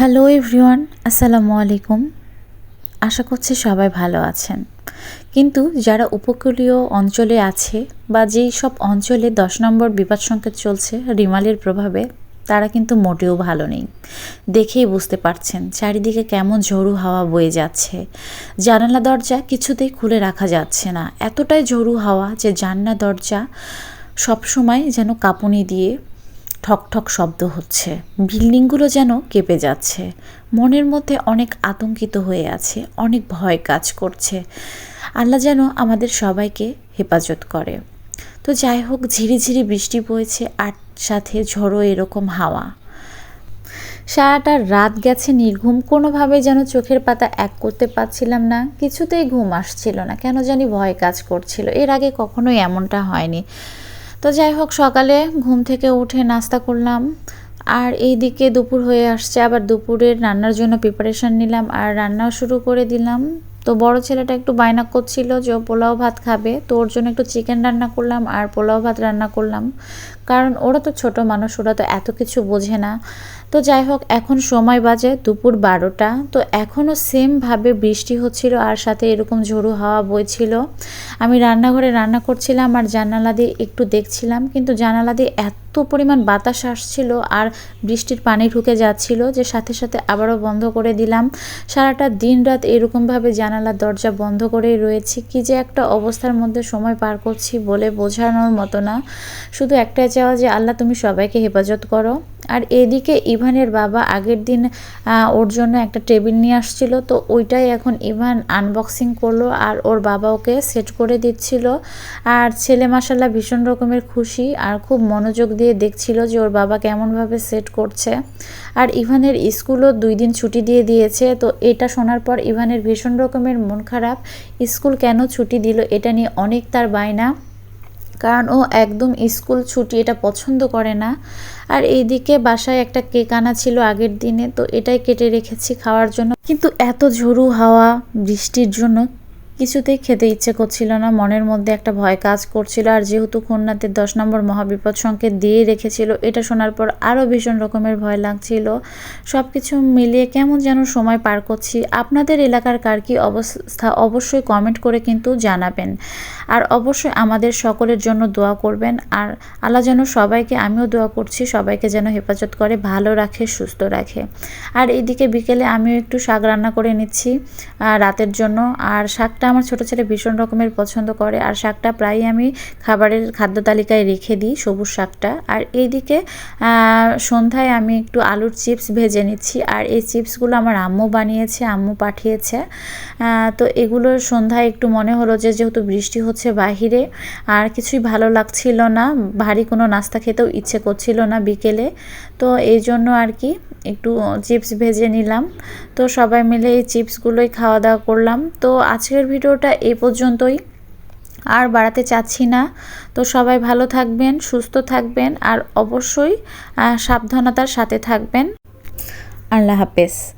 Hello everyone, আসসালামু আলাইকুম। আশা করছি সবাই ভালো আছেন। কিন্তু যারা উপকূলীয় অঞ্চলে আছে বা যেই সব অঞ্চলে দশ নম্বর বিপদ সংকেত চলছে রিমালের প্রভাবে, তারা কিন্তু মোটেও ভালো নেই। দেখেই বুঝতে পারছেন চারিদিকে কেমন ঝড়ু হাওয়া বয়ে যাচ্ছে। জানালা দরজা কিছুতেই খুলে রাখা যাচ্ছে না। এতটাই ঝড়ু হাওয়া যে জানলা দরজা সবসময় যেন কাঁপুনি দিয়ে ঠক ঠক শব্দ হচ্ছে। বিল্ডিংগুলো যেন কেঁপে যাচ্ছে। মনের মধ্যে অনেক আতঙ্কিত হয়ে আছে, অনেক ভয় কাজ করছে। আল্লাহ যেন আমাদের সবাইকে হেফাজত করে। তো যাই হোক ঝিরিঝিরি বৃষ্টি পড়েছে আর সাথে ঝড়ো এরকম হাওয়া। সারাটা রাত গেছে নির্ঘুম কোনোভাবে যেন চোখের পাতা এক করতে পারছিলাম না। কিছুতেই ঘুম আসছিল না। কেন জানি ভয় কাজ করছিল। এর আগে কখনোই এমনটা হয়নি। তো যাই হোক, সকালে ঘুম থেকে উঠে নাস্তা করলাম। আর এই দিকে দুপুর হয়ে আসছে। আবার দুপুরের রান্নার জন্য প্রিপারেশান নিলাম। আর রান্নাও শুরু করে দিলাম। তো বড় ছেলেটা একটু বায়না করছিল যে ও পোলাও ভাত খাবে, তো ওর জন্য একটু চিকেন রান্না করলাম আর পোলাও ভাত রান্না করলাম। কারণ ওরা তো ছোট মানুষ, ওরা তো এত কিছু বোঝে না। তো যাই হোক, এখন সময় বাজে দুপুর বারোটা, তো এখনও সেমভাবে বৃষ্টি হচ্ছিল আর সাথে এরকম ঝোড়ো হাওয়া বইছিল আমি রান্নাঘরে রান্না করছিলাম আর জানালা দিয়ে একটু দেখছিলাম, কিন্তু জানালা দিয়ে এত পরিমাণ বাতাস আসছিল আর বৃষ্টির পানি ঢুকে যাচ্ছিল যে সাথে সাথে আবারও বন্ধ করে দিলাম। সারাটা দিন রাত এরকমভাবে জানালার দরজা বন্ধ করেই রয়েছি। কি যে একটা অবস্থার মধ্যে সময় পার করছি বলে বোঝানোর মতো না। শুধু একটাই চাওয়া যে আল্লাহ তুমি সবাইকে হেফাজত করো। আর এদিকে ইভানের বাবা আগের দিন ওর জন্য একটা টেবিল নিয়ে আসছিল, তো ওইটাই এখন ইভান আনবক্সিং করল আর ওর বাবা ওকে সেট করে দিচ্ছিল। আর ছেলে মাসাল্লাহ ভীষণ রকমের খুশি আর খুব মনোযোগ দিয়ে দেখছিল যে ওর বাবা কেমনভাবে সেট করছে। আর ইভানের স্কুলও দুই দিন ছুটি দিয়ে দিয়েছে, তো এটা শোনার পর ইভানের ভীষণ রকমের মন খারাপ। স্কুল কেন ছুটি দিল এটা নিয়ে অনেক তার বায়না। কারণ ও একদম স্কুল ছুটি, এটা পছন্দ করে না। আর এইদিকে বাসায় একটা কেক আনা ছিল আগের দিনে, তো এটাই কেটে রেখেছি খাওয়ার জন্য। কিন্তু এত ঝুরু হাওয়া, বৃষ্টির জন্য কিছুতেই খেতে ইচ্ছে করছিল না, মনের মধ্যে একটা ভয় কাজ করছিল, আর যেহেতু খুলনাতে দশ নম্বর মহাবিপদ সংকেত দিয়ে রেখেছিল, এটা শোনার পর আরও ভীষণ রকমের ভয় লাগছিল। সব কিছু মিলিয়ে কেমন যেন সময় পার করছি। আপনাদের এলাকার কার কী অবস্থা অবশ্যই কমেন্ট করে কিন্তু জানাবেন। আর অবশ্যই আমাদের সকলের জন্য দোয়া করবেন, আর আল্লাহ যেন সবাইকে, আমিও দোয়া করছি, সবাইকে যেন হেফাজত করে, ভালো রাখে, সুস্থ রাখে। আর এদিকে বিকেলে আমিও একটু শাক রান্না করে নিচ্ছি রাতের জন্য, আর শাকটা আমার ছোটো ছেলে ভীষণ রকমের পছন্দ করে, আর শাকটা প্রায়ই আমি খাবারের খাদ্য তালিকায় রেখে দিই সবুজ শাকটা। আর এইদিকে সন্ধ্যায় আমি একটু আলুর চিপস ভেজে নিচ্ছি, আর এই চিপসগুলো আমার আম্মু বানিয়েছে, আম্মু পাঠিয়েছে। তো এগুলো সন্ধ্যায় একটু মনে হলো যে, যেহেতু বৃষ্টি হচ্ছে বাহিরে, আর কিছুই ভালো লাগছিল না, ভারী কোনো নাস্তা খেতেও ইচ্ছে করছিল না বিকেলে। তো এই জন্য আর কি একটু চিপস ভেজে নিলাম। তো সবাই মিলে এই চিপসগুলোই খাওয়া দাওয়া করলাম। তো আজকের ভিডিওটা এই পর্যন্তই। আর বাড়াতে চাচ্ছি না। তো সবাই ভালো থাকবেন, সুস্থ থাকবেন, আর অবশ্যই সাবধানতার সাথে থাকবেন। আল্লাহ হাফেজ।